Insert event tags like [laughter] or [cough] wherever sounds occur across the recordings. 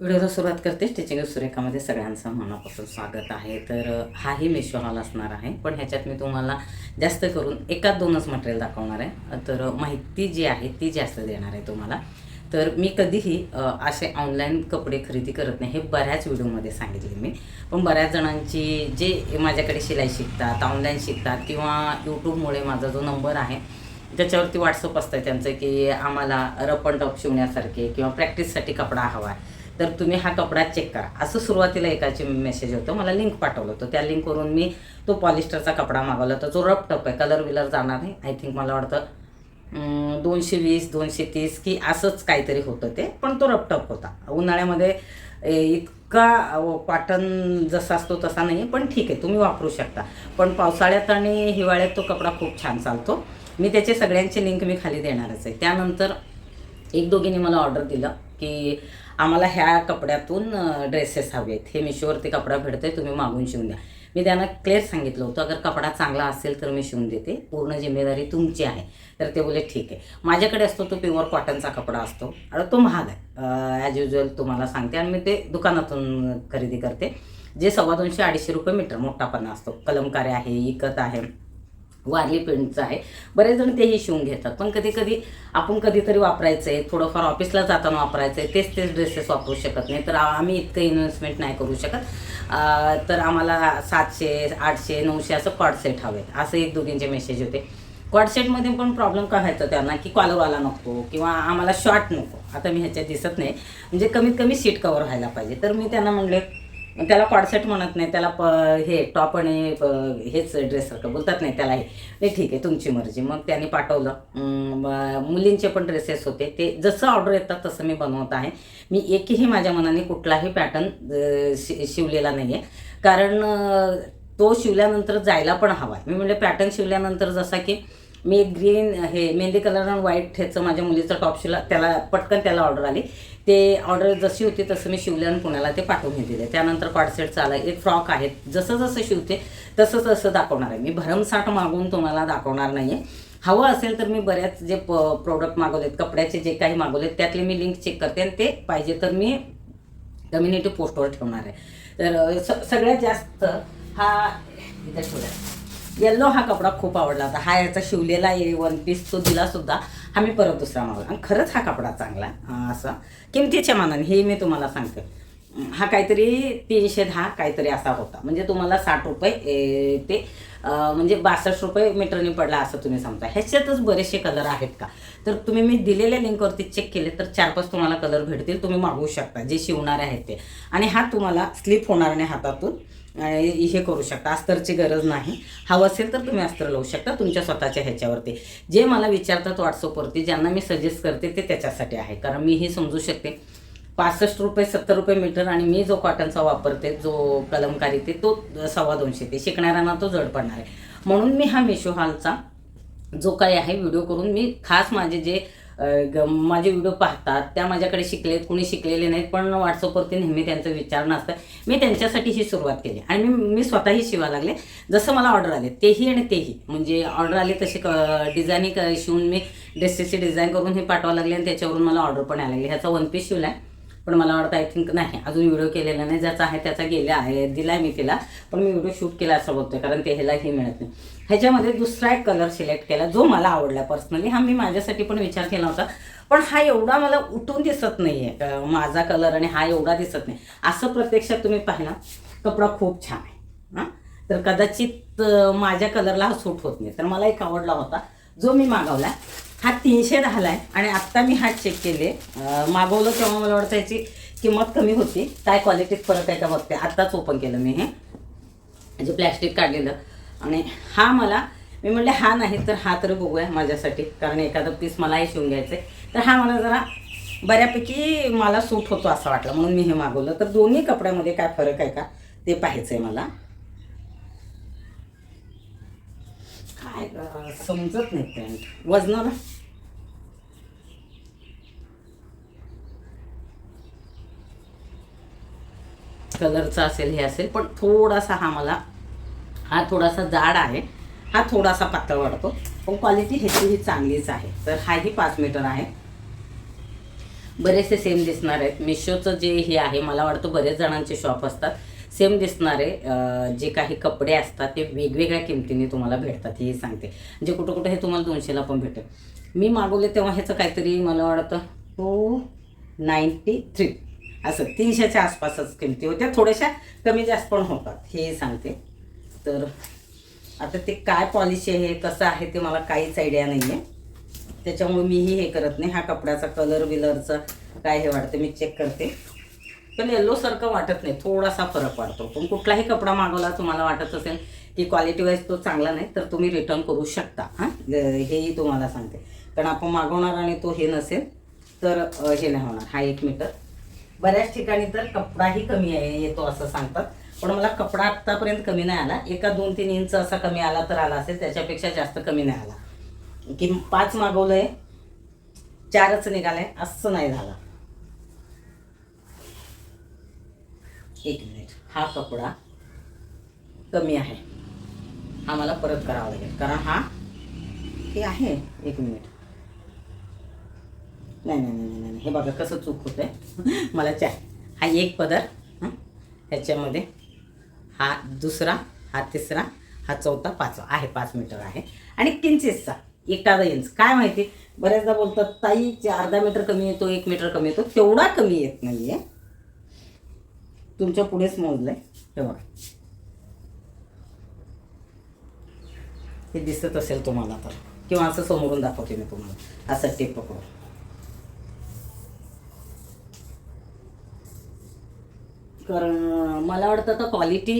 व्हिडिओला सुरुवात करते. स्टिचिंग सुरेखामध्ये सगळ्यांचं मनापासून स्वागत आहे. तर हाही मेशो हॉल असणार आहे. पण ह्याच्यात मी तुम्हाला जास्त करून एकाच दोनच मटेरियल दाखवणार आहे. तर माहिती जी आहे ती जास्त देणार आहे तुम्हाला. तर मी कधीही असे ऑनलाईन कपडे खरेदी करत नाही. हे बऱ्याच व्हिडिओमध्ये सांगितले मी. पण बऱ्याच जणांची जे माझ्याकडे शिलाई शिकतात ऑनलाईन शिकतात किंवा यूट्यूबमुळे माझा जो नंबर आहे त्याच्यावरती व्हॉट्सअप असतं त्यांचं की आम्हाला रप अँड टॉप शिवण्यासारखे किंवा प्रॅक्टिससाठी कपडा हवा आहे. तर तुम्ही हा कपडा चेक करा. असं सुरुवातीला एकाची मेसेज होतं. मला लिंक पाठवलं होतं. त्या लिंकवरून मी तो पॉलिस्टरचा कपडा मागवला होता. जो रफ टप आहे. कलर विलर जाणार नाही. आय थिंक मला वाटतं दोनशे वीस दोनशे तीस की असंच काहीतरी होतं ते. पण तो रपटप होता. उन्हाळ्यामध्ये इतका कॉटन जसा असतो तसा नाही पण ठीक आहे. तुम्ही वापरू शकता. पण पावसाळ्यात आणि हिवाळ्यात तो कपडा खूप छान चालतो. मी त्याचे सगळ्यांचे लिंक मी खाली देणारच आहे. त्यानंतर एक दोघींनी मला ऑर्डर दिलं की आम्हाला ह्या कपड्यातून ड्रेसेस हवे आहेत हे मिशोवरती कपडा भेटतोय तुम्ही मागून शिवून द्या. मी त्यांना क्लिअर सांगितलं होतं अगर कपडा चांगला असेल तर मी शिवून देते. पूर्ण जिम्मेदारी तुमची आहे. तर ते बोले ठीक आहे. माझ्याकडे असतो तो प्युअर कॉटनचा कपडा असतो. आणि तो महाग आहे. ॲज युजल तुम्हाला सांगते आणि मी ते दुकानातून खरेदी करते. जे सव्वा दोनशे अडीचशे रुपये मीटर मोठापणा असतो. कलमकारी आहे इकत आहे. वारली पेंटचं आहे. बरेच जण तेही शिवून घेतात. पण कधी कधी आपण कधीतरी वापरायचं आहे थोडंफार ऑफिसला जाताना वापरायचं आहे तेच तेच ड्रेसेस वापरू शकत नाही. तर आम्ही इतकं इन्व्हेस्टमेंट नाही करू शकत. तर आम्हाला सातशे आठशे नऊशे असं कॉडसेट हवेत. असं एक दोघींचे मेसेज होते. कॉडसेटमध्ये पण प्रॉब्लेम काय व्हायचा त्यांना? की कॉलरवाला नको किंवा आम्हाला शॉर्ट नको. आता मी ह्याच्यात दिसत नाही. म्हणजे कमीत कमी सीट कवर व्हायला पाहिजे. तर मी त्यांना म्हणले त्याला कॉडसेट म्हणत नाही त्याला प हे टॉप आणि हेच ड्रेससारखं बोलतात नाही त्याला हे. नाही ठीक आहे तुमची मर्जी. मग त्यांनी पाठवलं. मुलींचे पण ड्रेसेस होते. ते जसं ऑर्डर येतात तसं मी बनवत आहे. मी एकही माझ्या मनाने कुठलाही पॅटर्न शि शिवलेला नाही आहे कारण तो शिवल्यानंतर जायला पण हवा आहे. मी म्हणजे पॅटर्न शिवल्यानंतर जसा की मी एक ग्रीन हे मेहंदी कलर आणि व्हाईट ह्याचं माझ्या मुलीचं टॉप शिवला त्याला पटकन त्याला ऑर्डर आली. ते ऑर्डर जशी होती तसं मी शिवले आणि पुण्याला ते पाठवून दिले. त्यानंतर कॉडसेट आला. एक फ्रॉक आहेत जसं जसं शिवते तसं तसं दाखवणार आहे मी. भरमसाठ मागून तुम्हाला दाखवणार नाही आहे हवं असेल तर मी बऱ्याच जे प प्रोडक्ट मागवलेत कपड्याचे जे काही मागवलेत त्यातले मी लिंक चेक करते आणि ते पाहिजे तर मी कम्युनिटी पोस्टवर ठेवणार आहे. तर स सगळ्यात जास्त हा इथं ठेवला येल्लो हा कपडा खूप आवडला होता. हा याचा शिवलेला आहे वन पीस तो दिला सुद्धा. हा मी परत दुसरा मागवला. आणि खरंच हा कपडा चांगला असा. किमतीच्या मानाने हे मी तुम्हाला सांगते. हा काहीतरी तीनशे दहा काहीतरी असा होता. म्हणजे तुम्हाला साठ रुपये ए, ते म्हणजे बासष्ट रुपये मीटरने पडला असं तुम्ही समजा. ह्याच्यातच बरेचसे कलर आहेत का? तर तुम्ही मी दिलेल्या लिंकवरती चेक केले तर चार पाच तुम्हाला कलर भेटतील. तुम्ही मागवू शकता. जे शिवणारे आहेत ते. आणि हा तुम्हाला स्लिप होणार नाही हातातून. हे करू शकता. अस्तरची गरज नाही. हवं असेल तर तुम्ही अस्तर लावू शकता तुमच्या स्वतःच्या ह्याच्यावरती. जे मला विचारतात व्हॉट्सअपवरती ज्यांना मी सजेस्ट करते ते त्याच्यासाठी आहे. कारण मी हे समजू शकते. पासष्ट रुपये सत्तर रुपये मीटर आणि मी जो कॉटनचा वापरते जो कलमकारी ते तो सव्वा दोनशे ते. शिकणाऱ्यांना तो जड पडणार आहे. म्हणून मी हा मेशो हॉलचा जो काही आहे व्हिडिओ करून मी खास माझे जे ग- माझे व्हिडिओ पाहतात. त्या माझ्याकडे शिकलेत कुणी शिकलेले नाहीत पण व्हॉट्सअपवरती नेहमी त्यांचं विचारणं असतं मी त्यांच्यासाठी ही सुरुवात केली आणि मी मी स्वतःही शिवा लागले. जसं मला ऑर्डर आले तेही आणि तेही. म्हणजे ऑर्डर आले तसे क डिझाईनिंग शिवून मी ड्रेसेसची डिझाईन करून हे पाठवा लागले आणि त्याच्यावरून मला ऑर्डर पण यायला लागली. ह्याचा वन पीस शिवला आहे पण मला वाटतं आय थिंक नाही अजून व्हिडिओ केलेला नाही. ज्याचा आहे त्याचा गेला आहे दिला आहे मी तिला. पण मी व्हिडिओ शूट केला असं बघतोय कारण ते ह्यालाही मिळत नाही. ह्याच्यामध्ये दुसरा एक कलर सिलेक्ट केला जो मला आवडला पर्सनली हा मी माझ्यासाठी पण विचार केला होता. पण हा एवढा मला उठून दिसत नाही आहे माझा कलर आणि हा एवढा दिसत नाही. असं प्रत्यक्षात तुम्ही पाहिला कपडा खूप छान आहे. हां? तर कदाचित माझ्या कलरला हा सूट होत नाही. तर मला एक आवडला होता जो मी मागवला. हा तीनशे दहाला आहे आणि आत्ता मी हा चेक केले. मागवलं तेव्हा मला वाटतं याची किंमत कमी होती. काय क्वालिटीत फरक आहे का बघते. आत्ताच ओपन केलं मी हे. जे प्लॅस्टिक काढलेलं. आणि हा मला मी म्हणले हा नाही तर हा तर बघूया माझ्यासाठी कारण एखादं पीस मलाही शिवून घ्यायचं आहे तर हा मला जरा बऱ्यापैकी मला सूट होतो असं वाटलं म्हणून मी हे मागवलं. तर दोन्ही कपड्यामध्ये काय फरक आहे का ते पाहायचं आहे मला. काय समजत नाही पॅन्ट वजनाला कलरचा असेल हे असेल पण थोडासा हा मला हा थोडासा जाड आहे. हा थोडासा पातळ वाढतो. पण क्वालिटी ह्याची ही चांगलीच आहे. तर हाही पाच मीटर आहे. बरेचसे सेम दिसणार आहेत. मिशोचं जे हे आहे मला वाटतं बरेच जणांचे शॉप असतात. सेम दिसणारे जे काही कपडे असतात ते वेगवेगळ्या किमतीने तुम्हाला भेटतात हे सांगते. जे कुठं कुठं हे तुम्हाला दोनशेला पण भेटेल. मी मागवले तेव्हा ह्याचं काहीतरी मला वाटतं टू नाईन्टी थ्री असं तीनशेच्या आसपासच किमती होत्या. थोड्याशा कमी जास्त पण होतात हे सांगते. तर आता ते काय पॉलिसी आहे कसं आहे ते मला काहीच आयडिया नाही आहे त्याच्यामुळे मीही हे करत नाही. हा कपड्याचा कलर विलरचा काय हे वाटतं मी चेक करते. पण येल्लोसारखं वाटत नाही. थोडासा फरक वाटतो. पण कुठलाही कपडा मागवला तुम्हाला वाटत असेल की क्वालिटी वाईज तो चांगला नाही तर तुम्ही रिटर्न करू शकता. हां? हेही तुम्हाला सांगते. कारण आपण मागवणार आणि तो हे नसेल तर हे नाही होणार. हा एक मीटर बऱ्याच ठिकाणी तर कपडाही कमी आहे येतो असं सांगतात. पण मला कपडा आत्तापर्यंत कमी नाही आला. एका दोन तीन इंच असा कमी आला तर आला असेल त्याच्यापेक्षा जास्त कमी नाही आला. की पाच मागवलं आहे चारच निघालंय असं नाही झालं. एक मिनिट. हा कपडा कमी आहे. हा मला परत करावा लागेल. कारण हा हे आहे. एक मिनिट. नाही नाही नाही नाही नाही. हे बघा कसं चूक होतंय. [laughs] मला चाय हा एक पदर ह्याच्यामध्ये हा दुसरा हा तिसरा हा चौथा पाचवा. आहे पाच मीटर आहे. आणि किंचितचा एखादा इंच काय माहिती? बऱ्याचदा बोलतात ताई जे अर्धा मीटर कमी येतो एक मीटर कमी येतो. तेवढा कमी येत नाही आहे तुमच्या पुढेच मोजलंय. हे बघा. हे दिसत असेल तुम्हाला तर. किंवा असं समोरून दाखवते मी तुम्हाला. असं टेप पकडून कारण मला वाटतं आता क्वालिटी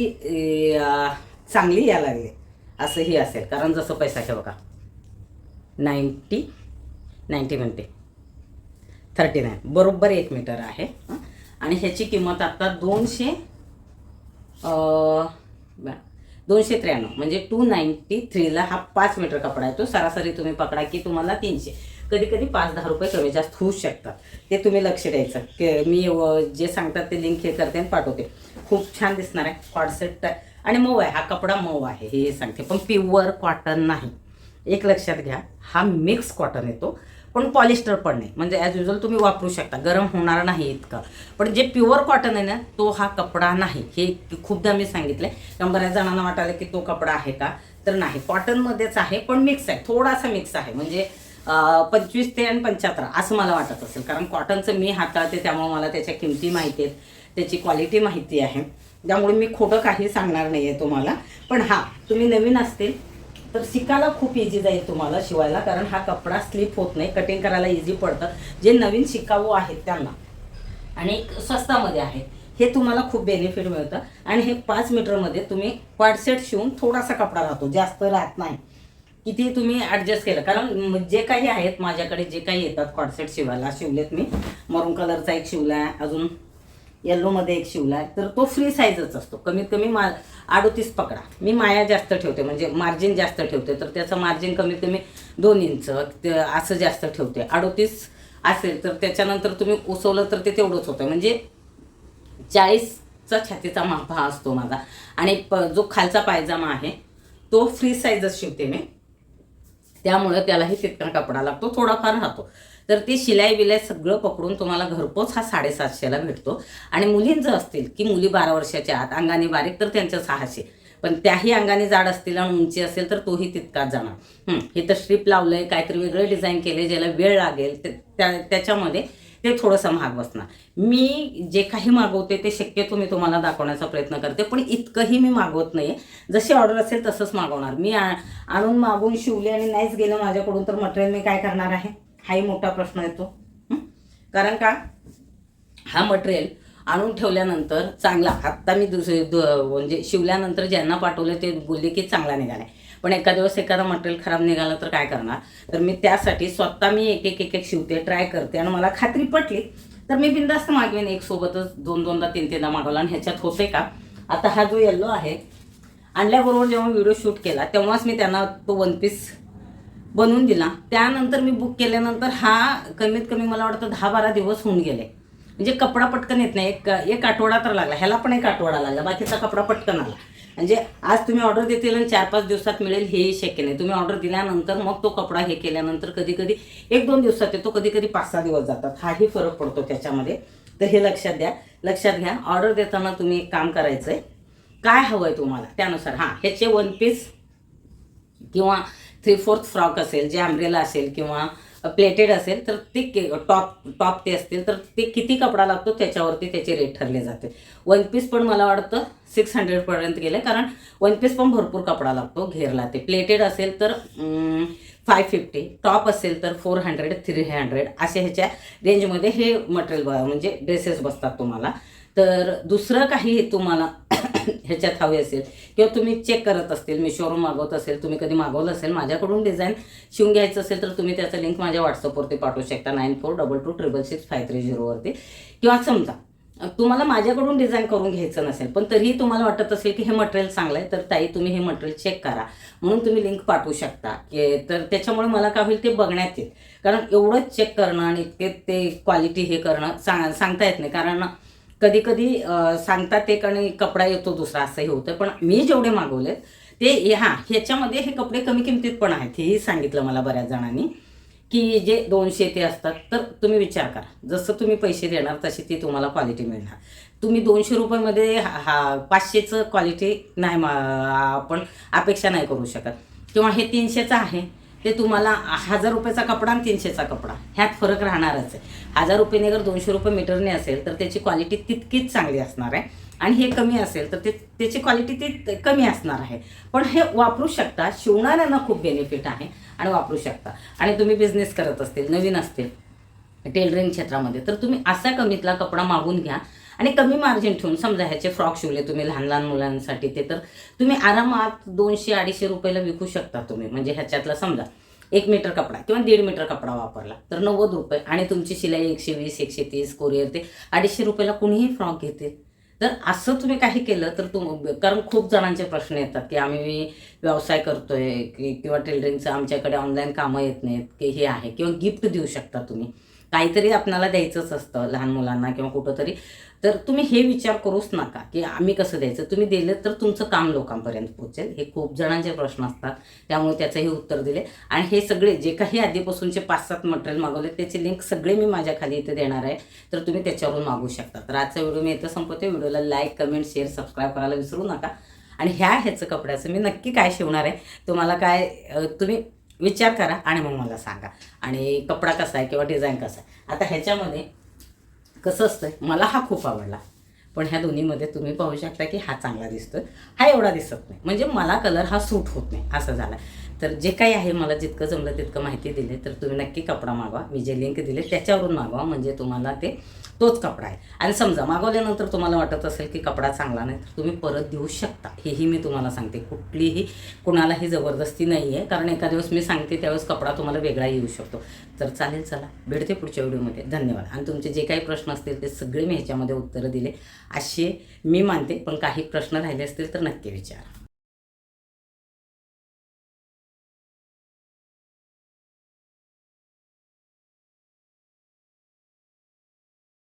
चांगली यायला लागली. असंही असेल. कारण जसं पैसा ठेव बघा नाईन्टी नाईन्टी म्हणते. Thirty nine. बरोबर एक मीटर आहे आणि ह्याची किंमत आता दोनशे दोनशे त्र्याण्णव. म्हणजे टू नाईन्टी थ्रीला हा पाच मीटर कपडा आहे. तो सरासरी तुम्ही पकडा की तुम्हाला तीनशे. कधी कधी पाच दहा रुपये कमी जास्त होऊ शकतात. ते तुम्ही लक्ष द्यायचं. की मी जे सांगतात ते लिंक हे करते आणि पाठवते. खूप छान दिसणार आहे. कॉडसेट आणि मऊ आहे. हा कपडा मऊ आहे. हे सांगते. पण प्युअर कॉटन नाही. एक लक्षात घ्या. हा मिक्स कॉटन येतो. पण पॉलिस्टर पण नाही. म्हणजे ॲज युजल तुम्ही वापरू शकता. गरम होणार नाही इतकं. पण जे प्युअर कॉटन आहे ना तो हा कपडा नाही. हे खूपदा मी सांगितलं. आहे कारण बऱ्याच जणांना वाटायला की तो कपडा आहे का? तर नाही. कॉटनमध्येच आहे पण मिक्स आहे. थोडासा मिक्स आहे. म्हणजे पंचवीस ते आणि पंच्याहत्तर असं मला वाटत असेल. कारण कॉटनचं मी हाताळते त्यामुळे मला त्याच्या किमती माहिती आहेत त्याची क्वालिटी माहिती आहे. त्यामुळे मी खोटं काही सांगणार नाही आहे तुम्हाला. पण हां तुम्ही नवीन असतील तर शिकायला खूप इझी जाईल तुम्हाला शिवायला कारण हा कपडा स्लिप होत नाही कटिंग करायला इझी पडतं. जे नवीन शिकावू आहेत त्यांना आणि एक स्वस्तामध्ये आहे हे तुम्हाला खूप बेनिफिट मिळतं. आणि हे पाच मीटरमध्ये तुम्ही क्वाडसेट शिवून थोडासा कपडा राहतो जास्त राहत नाही. किती तुम्ही ॲडजस्ट केलं? कारण जे काही आहेत माझ्याकडे जे काही येतात कॉडसेट शिवायला शिवलेत मी. मरून कलरचा एक शिवला आहे अजून येल्लोमध्ये एक शिवला आहे. तर तो फ्री साईजच असतो. कमीत कमी मा अडोतीस पकडा. मी माया जास्त ठेवते म्हणजे मार्जिन जास्त ठेवते. तर त्याचं मार्जिन कमीत कमी दोन इंच असं जास्त ठेवते. अडोतीस असेल तर त्याच्यानंतर तुम्ही उसवलं तर ते तेवढंच होतं. म्हणजे चाळीसचा छातीचा माप हा असतो माझा. आणि प जो खालचा पायजामा आहे तो फ्री साईजच शिवते मी. त्यामुळे त्यालाही तितका कपडा लागतो थोडाफार राहतो. तर ती शिलाई बिलाई सगळं पकडून तुम्हाला घरपोच हा साडेसातशेला भेटतो. आणि मुलींचं असतील की मुली बारा वर्षाच्या आत अंगाने बारीक तर त्यांचं सहाशे. पण त्याही अंगाने जाड असतील आणि उंची असेल तर तोही तितकाच जाणार. हे तर स्ट्रीप लावलंय काहीतरी वेगळं डिझाईन केले ज्याला वेळ लागेल त्या त्याच्यामध्ये ते थोडंसं महाग बसणार. मी जे काही मागवते ते शक्यतो मी तुम्हाला दाखवण्याचा प्रयत्न करते पण इतकंही मी मागवत नाही जशी ऑर्डर असेल तसंच मागवणार. मी आ- आणून मागवून शिवले आणि नाहीच गेलं माझ्याकडून तर मटेरियल मी काय करणार आहे? हाही मोठा प्रश्न येतो. कारण का? हा मटेरियल आणून ठेवल्यानंतर चांगला. आत्ता मी दुसरे म्हणजे शिवल्यानंतर ज्यांना पाठवले ते बोलले की चांगला निघाला पण एका दिवस एखादा मटेरियल खराब निघालं तर काय करणार? तर मी त्यासाठी स्वतः मी एक एक एक एक शिवते ट्राय करते आणि मला खात्री पटली. तर मी बिंदास्त मागवेन एक सोबतच दोन दोनदा तीन तीनदा मागवला आणि ह्याच्यात होते का? आता हा जो येल्लो आहे आणल्याबरोबर जेव्हा व्हिडिओ शूट केला तेव्हाच मी त्यांना तो वन पीस बनवून दिला. त्यानंतर मी बुक केल्यानंतर हा कमीत कमी मला वाटतं दहा बारा दिवस होऊन गेले. म्हणजे कपडा पटकन येत नाही. एक एक आठवडा तर लागला. ह्याला पण एक आठवडा लागला. बाकीचा कपडा पटकन आला. म्हणजे आज तुम्ही ऑर्डर देतील आणि चार पाच दिवसात मिळेल हेही शक्य नाही. तुम्ही ऑर्डर दिल्यानंतर मग तो कपडा हे केल्यानंतर कधी कधी एक दोन दिवसात येतो कधी कधी पाच सहा दिवस जातात. हाही फरक पडतो त्याच्यामध्ये. तर हे लक्षात द्या. लक्षात घ्या ऑर्डर देताना तुम्ही एक काम करायचं आहे काय हवं आहे तुम्हाला? त्यानुसार हां ह्याचे वन पीस किंवा थ्री फोर्थ फ्रॉक असेल जे अम्ब्रेला असेल किंवा प्लेटेड असेल तर ते के टॉप टॉप ते असतील तर ते किती कपडा लागतो त्याच्यावरती त्याचे रेट ठरले जाते. वन पीस पण मला वाटतं सिक्स हंड्रेडपर्यंत गेले कारण वन पीस पण भरपूर कपडा लागतो घेरला ते. प्लेटेड असेल तर फाय फिफ्टी टॉप असेल तर फोर हंड्रेड थ्री हंड्रेड असे ह्याच्या रेंजमध्ये हे मटेरियल म्हणजे ड्रेसेस बसतात तुम्हाला. तर दुसरं काही तुम्हाला ह्याच्यात हवे असेल. किंवा तुम्ही चेक करत असतील मिशोवरून मागवत असेल तुम्ही कधी मागवलं असेल माझ्याकडून डिझाईन शिवून घ्यायचं असेल तर तुम्ही त्याचं लिंक माझ्या व्हॉट्सअपवरती पाठवू शकता nine four double two triple six five three झिरोवरती किंवा समजा तुम्हाला माझ्याकडून डिझाईन करून घ्यायचं नसेल पण तरीही तुम्हाला वाटत असेल की हे मटेरियल चांगलं आहे तर ताई तुम्ही हे मटेरियल चेक करा. म्हणून तुम्ही लिंक पाठवू शकता. की तर त्याच्यामुळे मला काय होईल ते बघण्यात येईल. कारण एवढं चेक करणं आणि इतके ते क्वालिटी हे करणं सांग सांगता येत नाही. कारण कधी कधी सांगतात एक आणि कपडा येतो दुसरा असंही होतं. पण मी जेवढे मागवलेत ते हां ह्याच्यामध्ये हे कपडे कमी किमतीत पण आहेत हेही सांगितलं मला बऱ्याच जणांनी. की जे दोनशे ते असतात तर तुम्ही विचार करा. जसं तुम्ही पैसे देणार तशी ती तुम्हाला क्वालिटी मिळणार. तुम्ही दोनशे रुपयामध्ये हा हा पाचशेचं क्वालिटी नाही मा आपण अपेक्षा नाही करू शकत. किंवा हे तीनशेचं आहे ते तुम्हाला हजार रुपयाचा कपडा आणि तीनशेचा कपडा. ह्यात फरक राहणारच आहे. हजार रुपयेने जर दोनशे रुपये मीटरने असेल तर त्याची क्वालिटी तितकीच चांगली असणार आहे. आणि हे कमी असेल तर ते त्याची क्वालिटी ती कमी असणार आहे. पण हे वापरू शकता. शिवणाऱ्यांना खूप बेनिफिट आहे आणि वापरू शकता. आणि तुम्ही बिझनेस करत असतील नवीन असतील टेलरिंग क्षेत्रामध्ये तर तुम्ही असा कमीतला कपडा मागून घ्या. आणि कमी मार्जिन ठेवून समजा ह्याचे फ्रॉक शिवले तुम्ही लहान लहान मुलांसाठी ते तर तुम्ही आरामात दोनशे अडीचशे रुपयाला विकू शकता तुम्ही. म्हणजे ह्याच्यातला समजा एक मीटर कपडा किंवा दीड मीटर कपडा वापरला तर नव्वद रुपये. आणि तुमची शिलाई एकशे वीस एकशे तीस कोरिअर ते अडीचशे रुपयाला कुणीही फ्रॉक घेते. तर असं तुम्ही काही केलं तर तुम कारण खूप जणांचे प्रश्न येतात की आम्ही व्यवसाय करतोय की किंवा टेलरिंगचं आमच्याकडे ऑनलाईन कामं येत नाहीत की हे आहे किंवा गिफ्ट देऊ शकता तुम्ही. काहीतरी आपणाला द्यायचंच असतं लहान मुलांना किंवा कुठंतरी. तर तुम्ही हे विचार करूच नका की आम्ही कसं द्यायचं? तुम्ही दिलं तर तुमचं काम लोकांपर्यंत पोहोचेल हे खूप जणांचे प्रश्न असतात. त्यामुळे त्याचंही उत्तर दिले. आणि हे सगळे जे काही आधीपासूनचे पाच सात मटेरियल मागवले त्याचे लिंक सगळे मी माझ्या खाली इथे देणार आहे. तर तुम्ही त्याच्यावरून मागू शकता. तर आजचा व्हिडिओ मी इथं संपवते. व्हिडिओला लाईक कमेंट शेअर सबस्क्राईब करायला विसरू नका. आणि ह्या ह्याचं कपड्याचं मी नक्की काय शिवणार आहे? तुम्हाला काय तुम्ही विचार करा आणि मग मला सांगा. आणि कपडा कसा आहे किंवा डिझाईन कसा आहे. आता ह्याच्यामध्ये कसं असतं मला हा खूप आवडला. पण ह्या दोन्हीमध्ये तुम्ही पाहू शकता की हा चांगला दिसतोय हा एवढा दिसत नाही. म्हणजे मला कलर हा सूट होत नाही असं झाला तर जे काही आहे मला जितकं जमलं तितकं माहिती दिली. तर तुम्ही नक्की कपडा मागवा. मी जे लिंक दिले त्याच्यावरून मागवा. म्हणजे तुम्हाला ते तोच कपडा आहे. आणि समजा मागवल्यानंतर तुम्हाला वाटत असेल की कपडा चांगला नाही तर तुम्ही परत देऊ शकता. हेही मी तुम्हाला सांगते. कुठलीही कुणालाही जबरदस्ती नाही आहे कारण एका दिवस मी सांगते त्यावेळेस कपडा तुम्हाला वेगळा येऊ शकतो. तर चालेल चला. भेटते पुढच्या व्हिडिओमध्ये. धन्यवाद. आणि तुमचे जे काही प्रश्न असतील ते सगळे मी ह्याच्यामध्ये उत्तरं दिले. असे मी मानते. पण काही प्रश्न राहिले असतील तर नक्की विचारा.